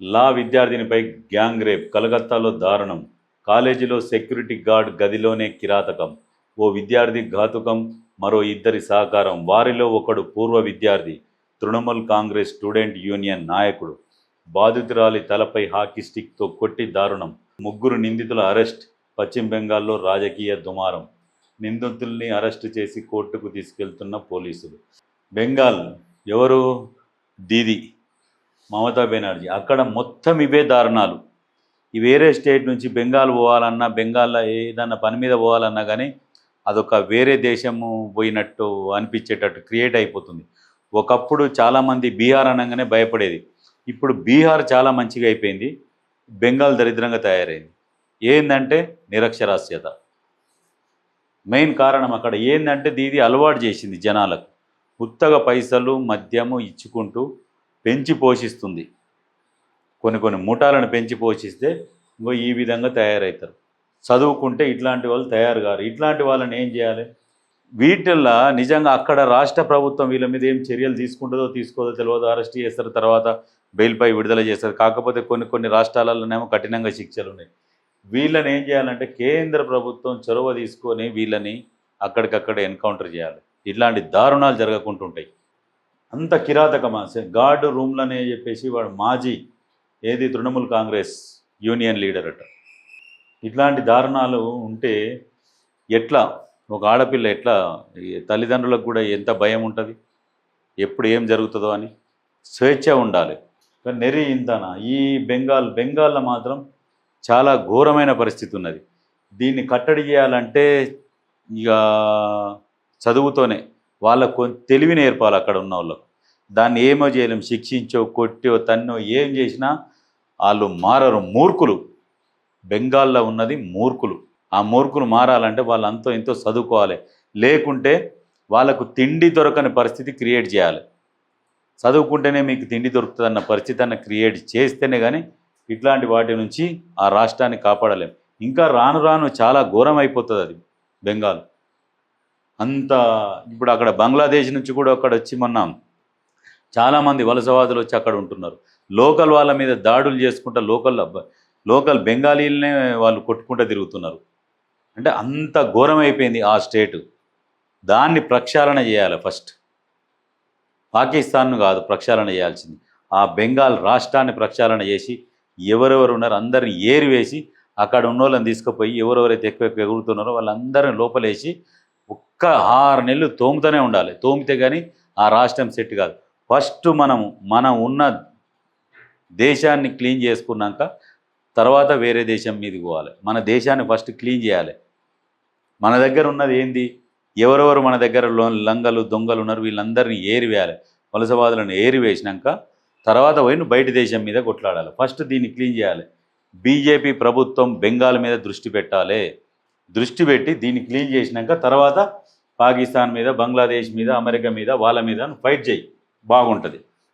లా విద్యార్థినిపై gang rape కలకత్తాలో దారుణం కాలేజీలో సెక్యూరిటీ గార్డ్ గదిలోనే కిరాతకం ఓ విద్యార్థి ఘాతుకం మరో ఇద్దరి సహకారం వారిలో ఒకడు పూర్వ విద్యార్థి తృణమూల్ కాంగ్రెస్ స్టూడెంట్ యూనియన్ నాయకుడు. బాధితురాలి తలపై హాకీ స్టిక్తో కొట్టి దారుణం ముగ్గురు నిందితుల అరెస్ట్ పశ్చిమ బెంగాల్లో రాజకీయ దుమారం నిందితుల్ని అరెస్టు చేసి కోర్టుకు తీసుకెళ్తున్న పోలీసులు. బెంగాల్ ఎవరు? దీది. మమతా బెనర్జీ. అక్కడ మొత్తం ఇవే దారుణాలు. ఈ వేరే స్టేట్ నుంచి బెంగాల్ పోవాలన్నా బెంగాల్లో ఏదన్నా పని మీద పోవాలన్నా కానీ అదొక వేరే దేశము పోయినట్టు అనిపించేటట్టు క్రియేట్ అయిపోతుంది. ఒకప్పుడు చాలామంది బీహార్ అనగానే భయపడేది. ఇప్పుడు బీహార్ చాలా మంచిగా అయిపోయింది. బెంగాల్ దరిద్రంగా తయారైంది. ఏందంటే నిరక్షరాస్యత. మెయిన్ కారణం అక్కడ. ఏందంటే దీది అలవాటు చేసింది జనాలకు. ఉత్తగా పైసలు మద్యము ఇచ్చుకుంటూ పెంచి పోషిస్తుంది. కొన్ని కొన్ని ముఠాలను పెంచి పోషిస్తే ఇంకో ఈ విధంగా తయారవుతారు చదువుకుంటే ఇట్లాంటి వాళ్ళు తయారు కారు ఇట్లాంటి వాళ్ళని ఏం చేయాలి? వీటిల్లో నిజంగా అక్కడ రాష్ట్ర ప్రభుత్వం వీళ్ళ మీద ఏం చర్యలు తీసుకుంటుందో తీసుకోదో తెలియదు అరెస్ట్ చేస్తారు తర్వాత బెయిల్పై విడుదల చేస్తారు. కాకపోతే కొన్ని కొన్ని రాష్ట్రాలలోనేమో కఠినంగా శిక్షలు ఉన్నాయి. వీళ్ళని ఏం చేయాలంటే కేంద్ర ప్రభుత్వం చొరవ తీసుకొని వీళ్ళని అక్కడికక్కడ ఎన్కౌంటర్ చేయాలి. ఇట్లాంటి దారుణాలు జరగకుంటుంటాయి. అంత కిరాతకమా? గాడ్ రూమ్లనే చెప్పేసి వాడు మాజీ ఏది తృణమూల్ కాంగ్రెస్ యూనియన్ లీడర్ అట. ఇట్లాంటి దారుణాలు ఉంటే ఎట్లా? ఒక ఆడపిల్ల ఎట్లా? తల్లిదండ్రులకు కూడా ఎంత భయం ఉంటుంది? ఎప్పుడు ఏం జరుగుతుందో అని స్వేచ్ఛ ఉండాలి. కానీ నెరి ఇంతనా? ఈ బెంగాల్ బెంగాల్లో మాత్రం చాలా ఘోరమైన పరిస్థితి ఉన్నది. దీన్ని కట్టడి చేయాలంటే ఇక చదువుతోనే వాళ్ళకు తెలివి నేర్పాలి అక్కడ ఉన్న వాళ్ళకు. దాన్ని ఏమో చేయలేం శిక్షించో కొట్టో తన్నో ఏం చేసినా వాళ్ళు మారరు. మూర్ఖులు. బెంగాల్లో ఉన్నది మూర్ఖులు. ఆ మూర్ఖులు మారాలంటే వాళ్ళు అంతో ఎంతో చదువుకోవాలి. లేకుంటే వాళ్ళకు తిండి దొరకని పరిస్థితి క్రియేట్ చేయాలి. చదువుకుంటేనే మీకు తిండి దొరుకుతుందన్న పరిస్థితి అన్న క్రియేట్ చేస్తేనే కానీ ఇట్లాంటి వాటి నుంచి ఆ రాష్ట్రాన్ని కాపాడలేం. ఇంకా రాను రాను చాలా ఘోరం అయిపోతుంది అది బెంగాల్. అంత ఇప్పుడు అక్కడ బంగ్లాదేశ్ నుంచి కూడా అక్కడ వచ్చి మొన్న చాలామంది వలసవాదులు వచ్చి అక్కడ ఉంటున్నారు. లోకల్ వాళ్ళ మీద దాడులు చేసుకుంటా లోకల్ లోకల్ బెంగాలీలనే వాళ్ళు కొట్టుకుంటూ తిరుగుతున్నారు. అంటే అంత ఘోరమైపోయింది ఆ స్టేటు. దాన్ని ప్రక్షాళన చేయాలి ఫస్ట్. పాకిస్తాన్ను కాదు ప్రక్షాళన చేయాల్సింది. ఆ బెంగాల్ రాష్ట్రాన్ని ప్రక్షాళన చేసి ఎవరెవరు ఉన్నారో అందరిని ఏరివేసి అక్కడ ఉన్న వాళ్ళని తీసుకుపోయి ఎవరెవరైతే ఎక్కువ ఎక్కువ ఎగురుతున్నారో వాళ్ళందరిని లోపలేసి ఒక్క ఆరు నెలలు తోముతూనే ఉండాలి. తోమితే కానీ ఆ రాష్ట్రం సెట్ కాదు. ఫస్ట్ మనము మనం ఉన్న దేశాన్ని క్లీన్ చేసుకున్నాక తర్వాత వేరే దేశం మీదకి పోవాలి. మన దేశాన్ని ఫస్ట్ క్లీన్ చేయాలి. మన దగ్గర ఉన్నది ఏంది? ఎవరెవరు మన దగ్గర లంగలు దొంగలు ఉన్నారు వీళ్ళందరినీ ఏరివేయాలి. వలసవాదులను ఏరివేసినాక తర్వాత పోయిన బయట దేశం మీద కొట్లాడాలి. ఫస్ట్ దీన్ని క్లీన్ చేయాలి. బీజేపీ ప్రభుత్వం బెంగాల్ మీద దృష్టి పెట్టాలి. దృష్టి పెట్టి దీన్ని క్లీన్ చేసినాక తర్వాత పాకిస్తాన్ మీద బంగ్లాదేశ్ మీద అమెరికా మీద వాళ్ళ మీద ఫైట్ చేయి. బాగుంటుంది.